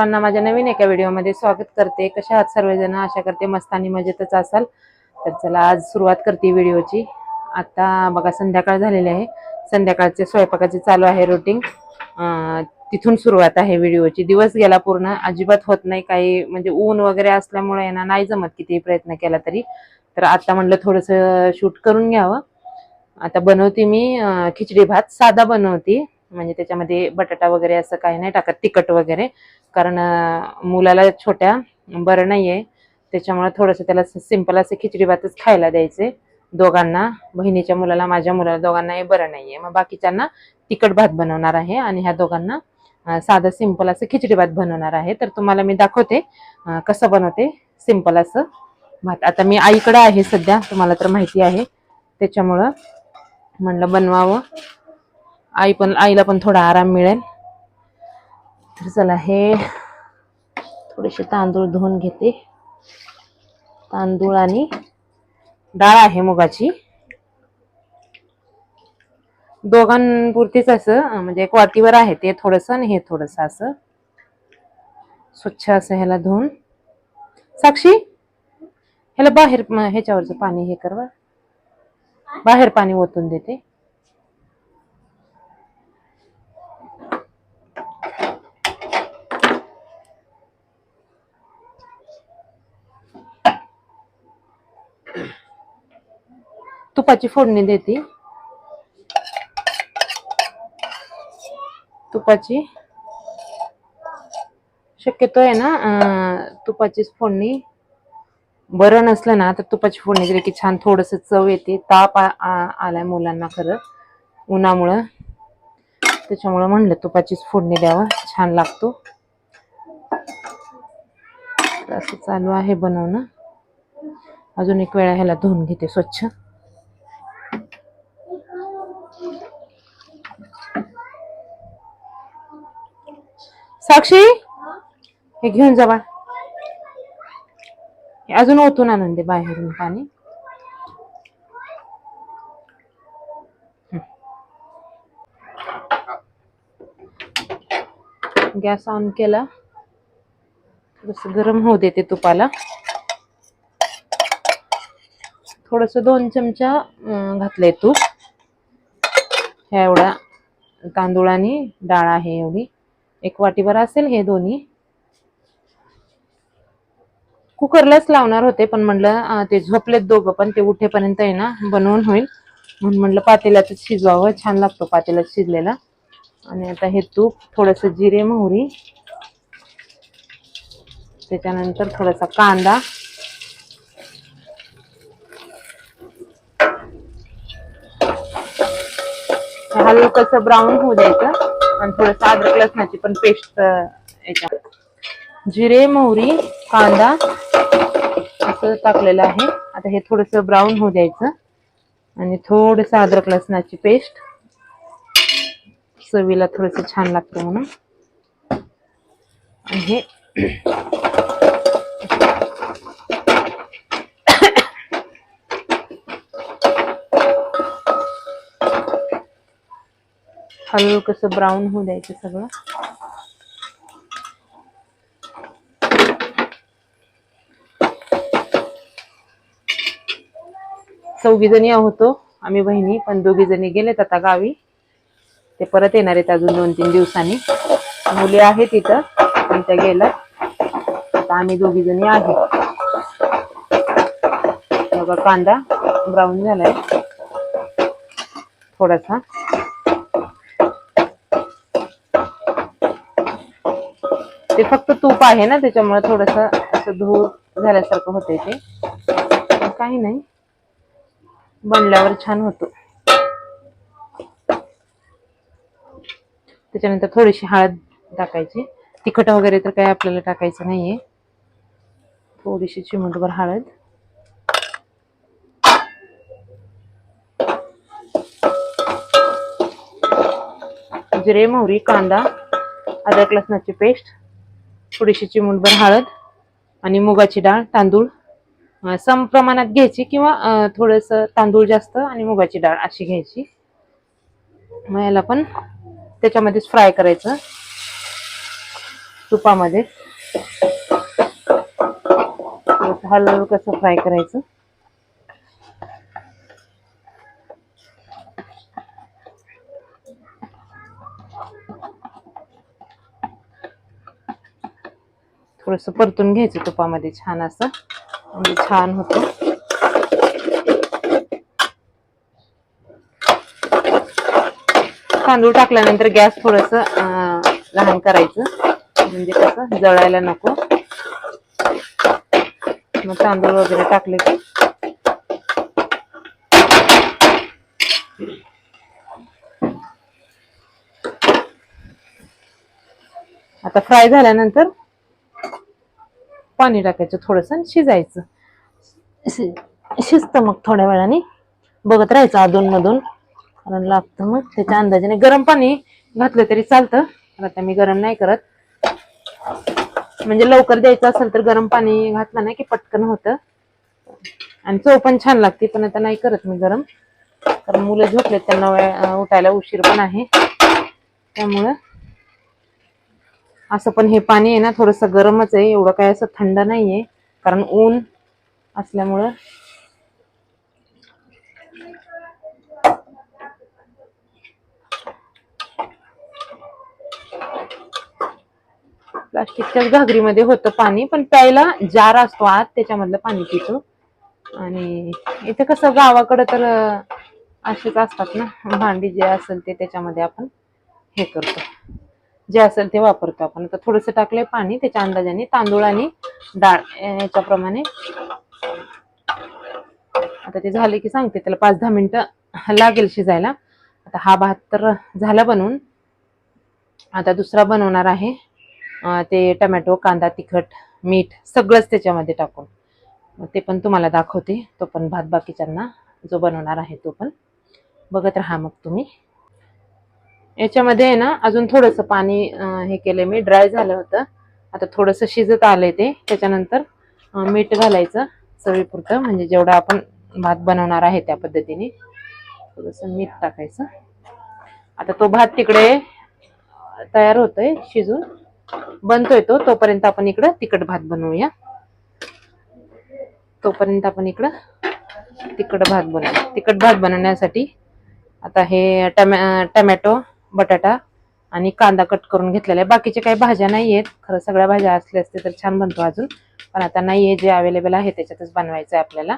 सर्वांना माझ्या नवीन एका व्हिडिओमध्ये स्वागत करते. कशा आहात सर्वजण? आशा करते मस्त आणि मजेतच असाल. तर चला आज सुरुवात करते व्हिडिओची. आता बघा संध्याकाळ झालेली आहे. संध्याकाळचे स्वयंपाकाचे चालू आहे रुटीन तिथून सुरुवात आहे व्हिडिओची. दिवस गेला पूर्ण. अजिबात होत नाही काही. म्हणजे ऊन वगैरे असल्यामुळे यांना नाही जमत किती प्रयत्न केला तरी. तर आता म्हणलं थोडंसं शूट करून घ्यावं. आता बनवते मी खिचडी भात. साधा बनवते. म्हणजे त्याच्यामध्ये बटाटा वगैरे असं काही नाही टाकत तिखट वगैरे. कारण मुलाला छोट्या बरं नाही आहे त्याच्यामुळे थोडंसं त्याला सिंपल असं खिचडी भातच खायला द्यायचे दोघांना. बहिणीच्या मुलाला माझ्या मुलाला दोघांना हे बरं नाही आहे मग बाकीच्यांना तिखट भात बनवणार आहे आणि ह्या दोघांना साधं सिंपल असं खिचडी भात बनवणार आहे. तर तुम्हाला मी दाखवते कसं बनवते सिंपल असं भात. आता मी आईकडं आहे सध्या तुम्हाला तर माहिती आहे. त्याच्यामुळं म्हणलं बनवावं. आई पण आईला पण थोडा आराम मिळेल. तर चला हे थोडेसे तांदूळ धुवून घेते. तांदूळ आणि डाळ आहे मुगाची. दोघांपुरतीच असं म्हणजे एक वाटीवर आहे ते थोडंसं आणि हे थोडंसं असं. स्वच्छ असं ह्याला धुवून. साक्षी ह्याला बाहेर ह्याच्यावरचं पाणी हे करवा बाहेर पाणी ओतून देते. तुपाची फोडणी देते. तुपाची. शक्यतो आहे ना तुपाचीच फोडणी. बरं नसलं ना तर तुपाची फोडणी दिली की छान थोडस चव येते. ताप आ- आलाय मुलांना खरं. उन्हामुळं. त्याच्यामुळं म्हणलं तुपाचीच फोडणी द्यावं. छान लागतो. असं चालू आहे बनवणं. अजून एक वेळा ह्याला धुवून घेते स्वच्छ. साक्षी? हे घेऊन जा हे अजून ओतून आणून दे बाहेरून पाणी. गॅस ऑन केला. थोडस गरम होऊ देते तुपाला. थोडस दोन चमचा अं, घातलंय तूप. ह्या एवढा तांदूळ आणि डाळ आहे एवढी. एक वाटीभर असेल हे दोन्ही. कुकरलाच लावणार होते पण म्हणलं ते झोपलेत दोघं पण ते उठेपर्यंत आहे ना बनवून होईल. म्हणून म्हणलं पातेल्यातच शिजवावं छान लागतो पातेल्यात शिजलेला. आणि आता हे तूप थोडस जिरे मोहरी. त्याच्यानंतर थोडासा कांदा. हलकस ब्राऊन होऊ द्यायचं. आणि थोडस अद्रक लसणाची पण पेस्ट याच्या जिरे मोहरी कांदा असं टाकलेलं आहे. आता हे थोडस ब्राऊन होऊ द्यायचं. आणि थोडस अद्रक लसणाची पेस्ट. चवीला थोडस छान लागतं म्हणून. आणि हे हळूहळू कसं ब्राऊन होऊ द्यायचं सगळं. चौघी जणी होतो हो, आम्ही बहिणी पण दोघी जणी गेलेत आता गावी. ते परत येणार आहेत अजून दोन तीन दिवसांनी. मुली आहेत इथं पण त्या गेल्या आता आम्ही दोघी जणी आहे. बघा कांदा ब्राऊन झालाय. थोडासा. ते फक्त तूप आहे ना त्याच्यामुळे थोडस असं धूर झाल्यासारखं होतंय ते. काही नाही. बनल्यावर छान होतो. त्याच्यानंतर थोडीशी हळद टाकायची. तिखट वगैरे तर काही आपल्याला टाकायचं नाहीये. थोडीशी चिमटभर हळद. जिरे मोहरी कांदा अदरक लसणाची पेस्ट. थोडीशी चिमूटभर हळद आणि मुगाची डाळ तांदूळ. सम प्रमाणात घ्यायची किंवा थोडंसं तांदूळ जास्त आणि मुगाची डाळ अशी घ्यायची. मग याला पण त्याच्यामध्येच फ्राय करायचं. तुपामध्ये. हळूहळू कसं फ्राय करायचं? थोडस परतून घ्यायचं तुपामध्ये छान असं. म्हणजे छान होतं. तांदूळ टाकल्यानंतर गॅस थोडस लहान करायचं. म्हणजे कसं जळायला नको. मग तांदूळ वगैरे टाकले की आता फ्राय झाल्यानंतर पाणी टाकायचं थोडंसं शिजायचं. शिजतं मग थोड्या वेळाने. बघत राहायचं अधून मधून कारण लागतं मग. त्याच्या अंदाजाने गरम पाणी घातलं तरी चालतं. आता मी गरम नाही करत. म्हणजे लवकर द्यायचं असेल तर गरम पाणी घातलं नाही की पटकन होतं. आणि चव पण छान लागते पण आता नाही करत मी गरम. कारण मुलं झोपलेत त्यांना वे- उठायला उशीर पण आहे. त्यामुळं असं पण हे पाणी आहे ना थोडस गरमच आहे एवढं काय असं थंड नाहीये. कारण ऊन असल्यामुळं. प्लास्टिकच्याच घागरीमध्ये होतं पाणी पण प्यायला जार असतो आत त्याच्यामधलं पाणी पितो. आणि इथे कसं गावाकडं तर असेच असतात ना भांडी जे असेल ते त्याच्यामध्ये आपण हे करतो. जे असेल ते वापरतो आपण. आता थोडंसं टाकलंय पाणी त्याच्या अंदाजाने तांदूळ आणि डाळ याच्याप्रमाणे. आता ते झाले की सांगते त्याला पाच दहा मिनिटं लागेल शिजायला. आता हा भात तर झाला बनवून. आता दुसरा बनवणार आहे ते टमॅटो कांदा तिखट मीठ सगळंच त्याच्यामध्ये टाकून. ते पण तुम्हाला दाखवते तो पण भात बाकीच्यांना जो बनवणार आहे तो पण. बघत राहा मग तुम्ही. याच्यामध्ये आहे ना अजून थोडंसं पाणी हे केलंय मी. ड्राय झालं होतं. आता थोडंसं शिजत आलंय ते. त्याच्यानंतर मीठ घालायचं चवीपुरतं. म्हणजे जेवढं आपण भात बनवणार आहे त्या पद्धतीने. थोडंसं मीठ टाकायचं. आता तो भात तिकडे तयार होतोय शिजून. बनतोय तो. तोपर्यंत आपण इकडं तिखट भात बनवूया. तोपर्यंत आपण इकडं तिखट भात बनवूया तिखट भात बनवण्यासाठी आता हे टमॅ टमॅटो बटाटा आणि कांदा कट करून घेतलेला आहे. बाकीचे काही भाज्या नाही आहेत. खरं सगळ्या भाज्या असल्या असते तर छान बनतो अजून. पण आता नाही आहे जे अवेलेबल आहे त्याच्यातच बनवायचं आहे आपल्याला.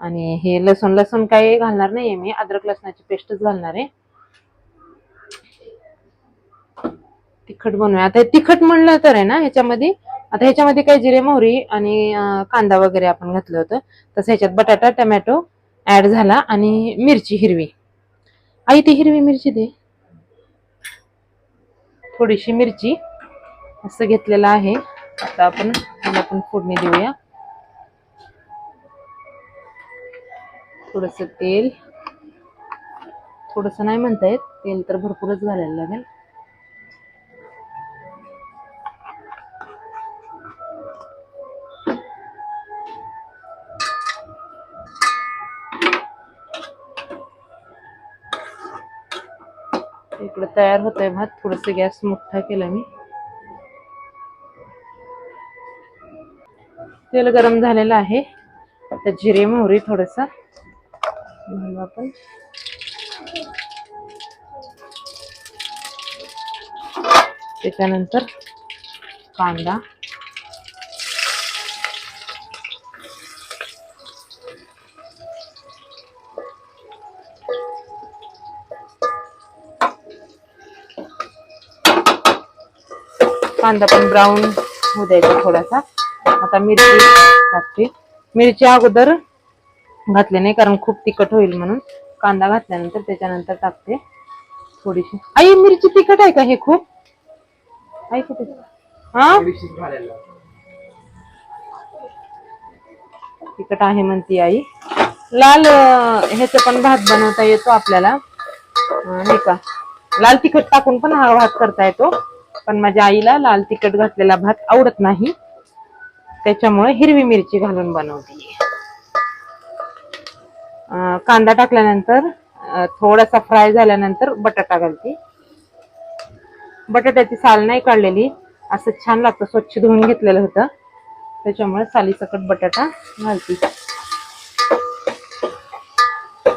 आणि हे लसूण लसूण काही घालणार नाही आहे मी. अद्रक लसणाची पेस्टच घालणार आहे. तिखट बनवूया. आता हे तिखट म्हणलं तर आहे ना ह्याच्यामध्ये आता ह्याच्यामध्ये काही जिरे मोहरी आणि कांदा वगैरे आपण घातलं होतं. तसं ह्याच्यात बटाटा टमॅटो ऍड झाला आणि मिरची हिरवी. आई ती हिरवी मिरची दे. थोडीशी मिरची असं घेतलेलं आहे. आता आपण त्याला पण फोडणी देऊया. थोडस तेल. थोडस नाही म्हणता येत तेल तर भरपूरच घालायला लागेल. तयार होतोय भात. थोडस गॅस मोठा केला मी. तेल गरम झालेलं आहे. आता जिरे मोहरी थोडस घालू आपण. त्याच्यानंतर कांदा. कांदा पण ब्राऊन होऊ द्यायचा थोडासा. आता मिरची टाकते. मिरची अगोदर घातली नाही कारण खूप तिखट होईल म्हणून. कांदा घातल्यानंतर त्याच्यानंतर टाकते थोडीशी. आई मिरची तिखट आहे का हे खूप? आई कुठे? हा? तिखट आहे म्हणती आई. लाल ह्याचं पण भात बनवता येतो आपल्याला. नाही का? लाल तिखट टाकून पण हा भात करता येतो. पण माझ्या आईला लाल तिखट घातलेला भात आवडत नाही. त्याच्यामुळे हिरवी मिरची घालून बनवते. कांदा टाकल्यानंतर थोडासा फ्राय झाल्यानंतर बटाटा घालते. बटाट्याची साल नाही काढलेली असं छान लागतं स्वच्छ धुवून घेतलेलं होतं. त्याच्यामुळे सालीसकट बटाटा घालते.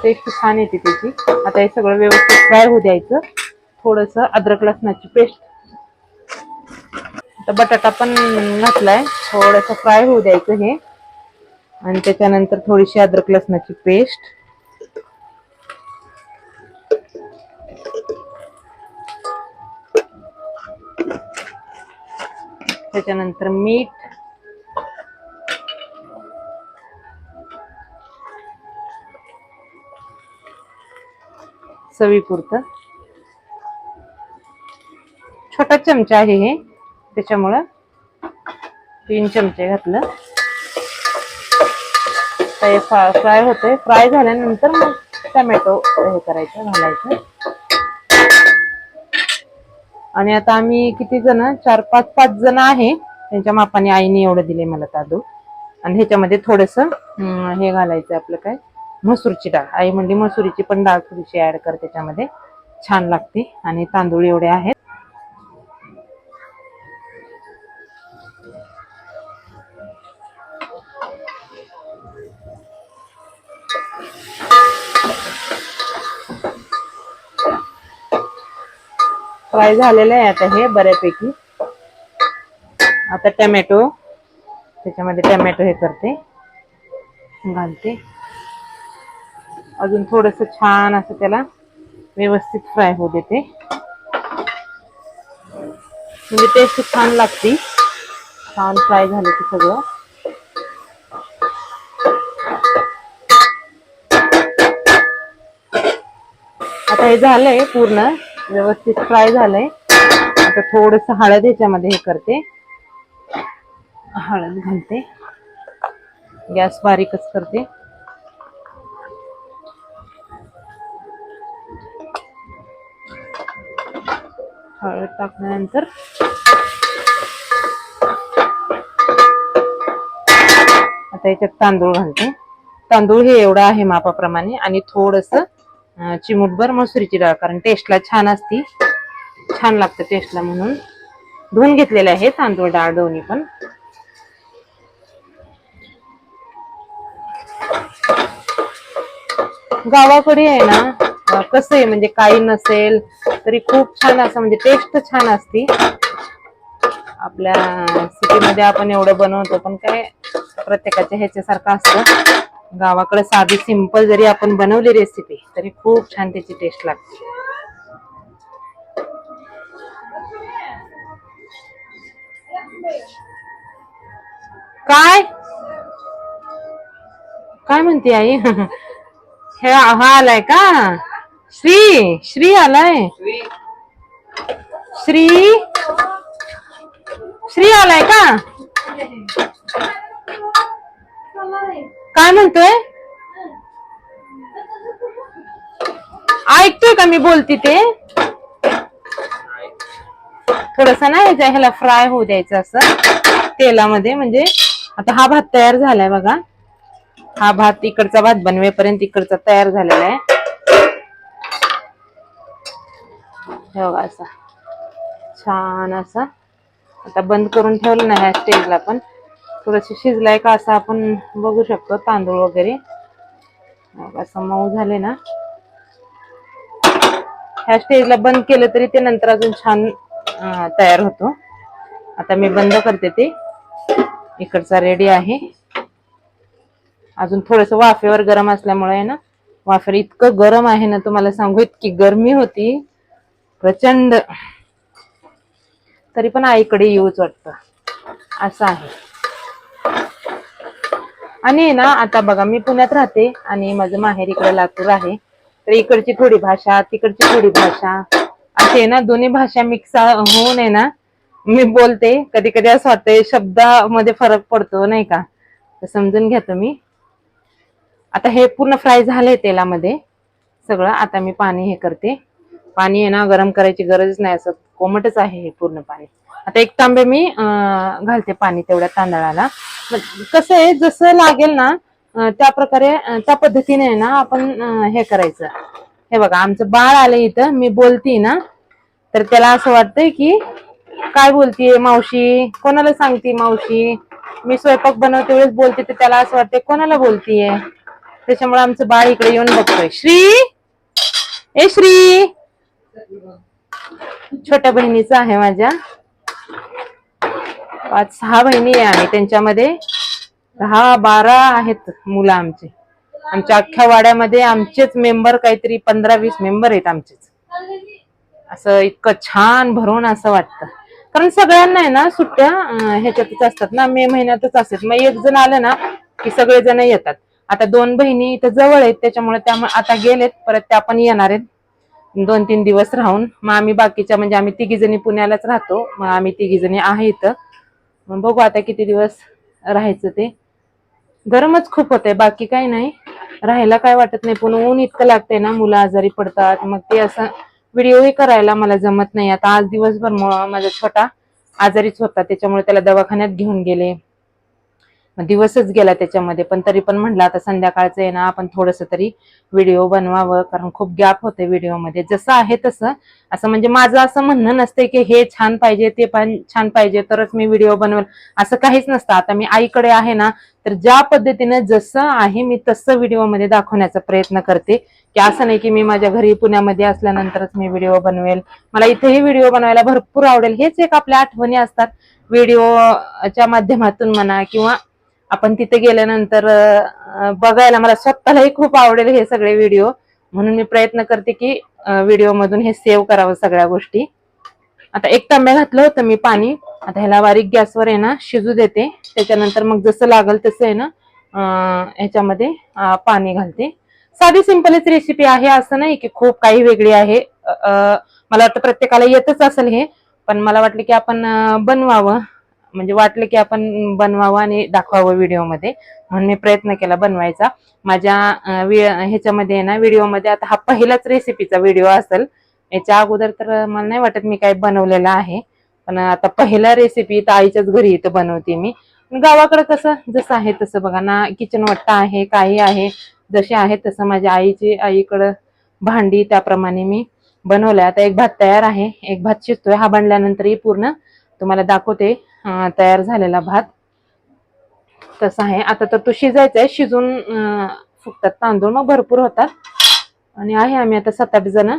टेस्ट छान येते त्याची. आता हे सगळं व्यवस्थित फ्राय होऊ द्यायचं. थोडस अद्रक लसणाची पेस्ट आता बटाटा पण घातलाय. थोडस फ्राय होऊ द्यायचं हे. आणि त्याच्यानंतर थोडीशी अद्रक लसणाची पेस्ट त्याच्यानंतर मीठ. चवीपुरतं. छोटा चमचा आहे हे. त्याच्यामुळं तीन चमचे घातलं. आता फ्राय होते फ्राय झाल्यानंतर मग टमॅटो हे करायचं घालायचं. आणि आता आम्ही किती जण? चार पाच पाच जण आहे. त्यांच्या मापाने आईने एवढं दिले मला तादू आणि ह्याच्यामध्ये थोडस हे घालायचं आपलं काय? मसूरची डाळ. आई म्हणली मसुरीची पण डाळ थोडीशी ऍड कर त्याच्यामध्ये छान लागते. आणि तांदूळ एवढे आहेत. फ्राय झालेलं आहे आता हे बऱ्यापैकी. आता टमॅटो त्याच्यामध्ये टमॅटो हे करते. घालते. अजून थोडस छान असं त्याला व्यवस्थित फ्राय होऊ देते. म्हणजे टेस्ट छान लागते. छान फ्राय झालं की सगळं. आता हे झालंय पूर्ण व्यवस्थित फ्राय झालंय. आता थोडस हळद ह्याच्यामध्ये हे करते. हळद घालते. गॅस बारीकच करते. हळद टाकल्यानंतर आता याच्यात तांदूळ घालते. तांदूळ हे एवढं आहे मापाप्रमाणे आणि थोडस चिमूटभर मसुरीची डाळ कारण टेस्टला छान असती. छान लागतं टेस्टला म्हणून. धुवून घेतलेले आहे तांदूळ डाळ दोन्ही पण. गावाकडे आहे ना कसं आहे म्हणजे काही नसेल तरी खूप छान असं म्हणजे टेस्ट छान असती. आपल्या सिटीमध्ये आपण एवढं बनवतो पण काय प्रत्येकाच्या ह्याच्यासारखं असतं. गावाकडे साधी सिंपल जरी आपण बनवली रेसिपी तरी खूप छान त्याची टेस्ट लागते. काय? काय म्हणते आई? हे हा आलाय का? श्री श्री आलाय. श्री? श्री आलाय का? काय म्हणतोय? ऐकतोय का मी बोलते ते? थोडस ना ह्याच्या ह्याला फ्राय होऊ द्यायचं असं तेलामध्ये. म्हणजे आता हा भात तयार झालाय बघा. हा भात इकडचा भात बनवेपर्यंत इकडचा तयार झालेला आहे. बघा असा. छान असा. आता बंद करून ठेवलं ना ह्या स्टेजला पण. थोडस शिजलाय का असं आपण बघू शकतो तांदूळ वगैरे. असं मऊ झाले ना. ह्या स्टेजला बंद केलं तरी ते नंतर अजून छान तयार होतो. आता मी बंद करते ते. इकडचा रेडी आहे. अजून थोडस वाफेवर गरम असल्यामुळे ना वाफेवर इतकं गरम आहे ना तुम्हाला सांगू इतकी गरमी होती. प्रचंड. तरी पण आईकडे येऊच वाटतं. असं आहे. आणि ना आता बघा मी पुण्यात राहते आणि माझं माहेर इकडे लातूर आहे. तर इकडची थोडी भाषा तिकडची थोडी भाषा असे आहे ना दोन्ही भाषा मिक्स होऊन आहे ना मी बोलते. कधी कधी असं वाटतंय शब्दामध्ये फरक पडतो नाही का? तर समजून घ्या तुम्ही आता हे पूर्ण फ्राय झालंय तेलामध्ये. सगळं आता मी पाणी हे करते. पाणी आहे ना गरम करायची गरज नाही असं. कोमटच आहे हे पूर्ण पाणी. आता एक तांबे मी अं, घालते पाणी तेवढ्या तांदळाला. कसं आहे जसं लागेल ना त्या प्रकारे त्या पद्धतीने ना आपण हे करायचं. हे बघा आमचं बाळ आलं इथं मी बोलती ना तर त्याला असं वाटतंय की काय बोलतीये मावशी? कोणाला सांगते मावशी? मी स्वयंपाक बनवते वेळेस बोलते तर त्याला असं वाटतंय कोणाला बोलतीये? त्याच्यामुळे आमचं बाळ इकडे येऊन बघतोय. श्री! ए श्री! छोट्या बहिणीचं आहे माझ्या. पाच सहा बहिणी आहे आम्ही त्यांच्यामध्ये. दहा बारा आहेत मुलं आमचे. आमच्या अख्ख्या वाड्यामध्ये आमचेच मेंबर काहीतरी पंधरा वीस मेंबर आहेत आमचेच. असं इतकं छान भरून असं वाटतं. कारण सगळ्यांना आहे ना सुट्ट्या ह्याच्यातच असतात ना मे महिन्यातच असतात. मग एक जण आलं ना की सगळे जण येतात. आता दोन बहिणी इथं जवळ आहेत त्याच्यामुळे त्या आता गेलेत परत त्या पण येणार आहेत. दोन तीन दिवस राहून मग आम्ही बाकीच्या म्हणजे आम्ही तिघी जणी पुण्यालाच राहतो. मग आम्ही तिघी जणी आहे इथं. मग बघू आता किती दिवस राहायचं ते. गरमच खूप होतंय बाकी काही नाही. राहायला काय वाटत नाही पण ऊन इतकं लागतंय ना मुलं आजारी पडतात. मग ते असं व्हिडिओही करायला मला जमत नाही. आता आज दिवसभर माझा छोटा आजारीच होता त्याच्यामुळे त्याला दवाखान्यात घेऊन गेले. मग दिवसच गेला त्याच्यामध्ये पण तरी पण म्हटलं आता संध्याकाळचं आहे ना आपण थोडस तरी व्हिडिओ बनवावं कारण खूप गॅप होते व्हिडिओमध्ये जसं आहे तसं. असं म्हणजे माझं असं म्हणणं नसतंय की हे छान पाहिजे ते पण छान पाहिजे तरच मी व्हिडिओ बनवेल. असं काहीच नसतं. आता मी आईकडे आहे ना तर ज्या पद्धतीनं जसं आहे मी तसं व्हिडिओमध्ये दाखवण्याचा प्रयत्न करते. की असं नाही की मी माझ्या घरी पुण्यामध्ये असल्यानंतरच मी व्हिडिओ बनवेल. मला इथेही व्हिडिओ बनवायला भरपूर आवडेल. हेच एक आपल्या आठवणी असतात. व्हिडिओच्या माध्यमातून म्हणा किंवा आपण तिथे गेल्यानंतर बघायला मला स्वतःलाही खूप आवडेल हे सगळे व्हिडिओ म्हणून मी प्रयत्न करते की व्हिडिओ मधून हे सेव्ह करावं सगळ्या गोष्टी. आता एक तांब्या घातलं होतं मी पाणी. आता ह्याला बारीक गॅसवर आहे ना शिजू देते. त्याच्यानंतर मग जसं लागल तसं आहे ना ह्याच्यामध्ये पाणी घालते. साधी सिंपलच रेसिपी आहे असं नाही की खूप काही वेगळी आहे. मला वाटतं प्रत्येकाला येतच असेल हे. पण मला वाटलं की आपण बनवावं. म्हणजे वाटलं की आपण बनवावं आणि दाखवावं व्हिडिओमध्ये. म्हणून मी प्रयत्न केला बनवायचा. माझ्या वि- ह्याच्यामध्ये आहे ना व्हिडिओमध्ये आता हा पहिलाच रेसिपीचा व्हिडिओ असेल. याच्या अगोदर तर मला नाही वाटत मी काय बनवलेलं आहे. पण आता पहिला रेसिपी तर आईच्याच घरी इथं बनवते मी. पण गावाकडे कसं जसं आहे तसं बघा ना किचन वट्टा आहे काही आहे जसे आहे तसं माझ्या आईची आईकडं भांडी त्याप्रमाणे मी बनवलंय. आता एक भात तयार आहे. एक भात शिजतोय. हा बनल्यानंतरही पूर्ण तुम्हाला दाखवते. तयार झालेला भात. तसा आहे. आता तर तो शिजायचा आहे. शिजून फुटतात तांदूळ. मग भरपूर होतात. आणि आहे आम्ही आता सात आठ जण.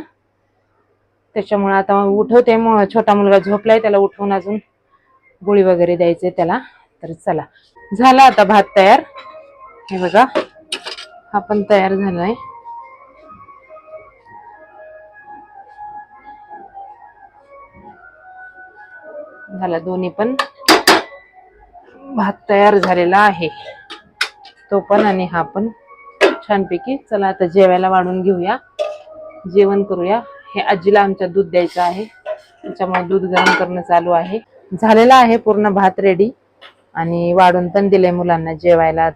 त्याच्यामुळे आता उठवते. छोटा मुलगा झोपलाय. त्याला उठवून अजून गोळी वगैरे द्यायचे त्याला. तर चला. झाला आता भात तयार. हे बघा. हा पण तयार झालाय. झाला. दोन्ही पण भात तयार झालेला आहे. तो पण आणि हा पण छानपैकी चला आता जेवायला वाढून घेऊया. जेवण करूया. हे आजीला आमच्या दूध द्यायचं आहे. त्याच्यामुळे दूध गरम करणं चालू आहे. झालेला आहे पूर्ण भात रेडी आणि वाढून पण दिले मुलांना जेवायला.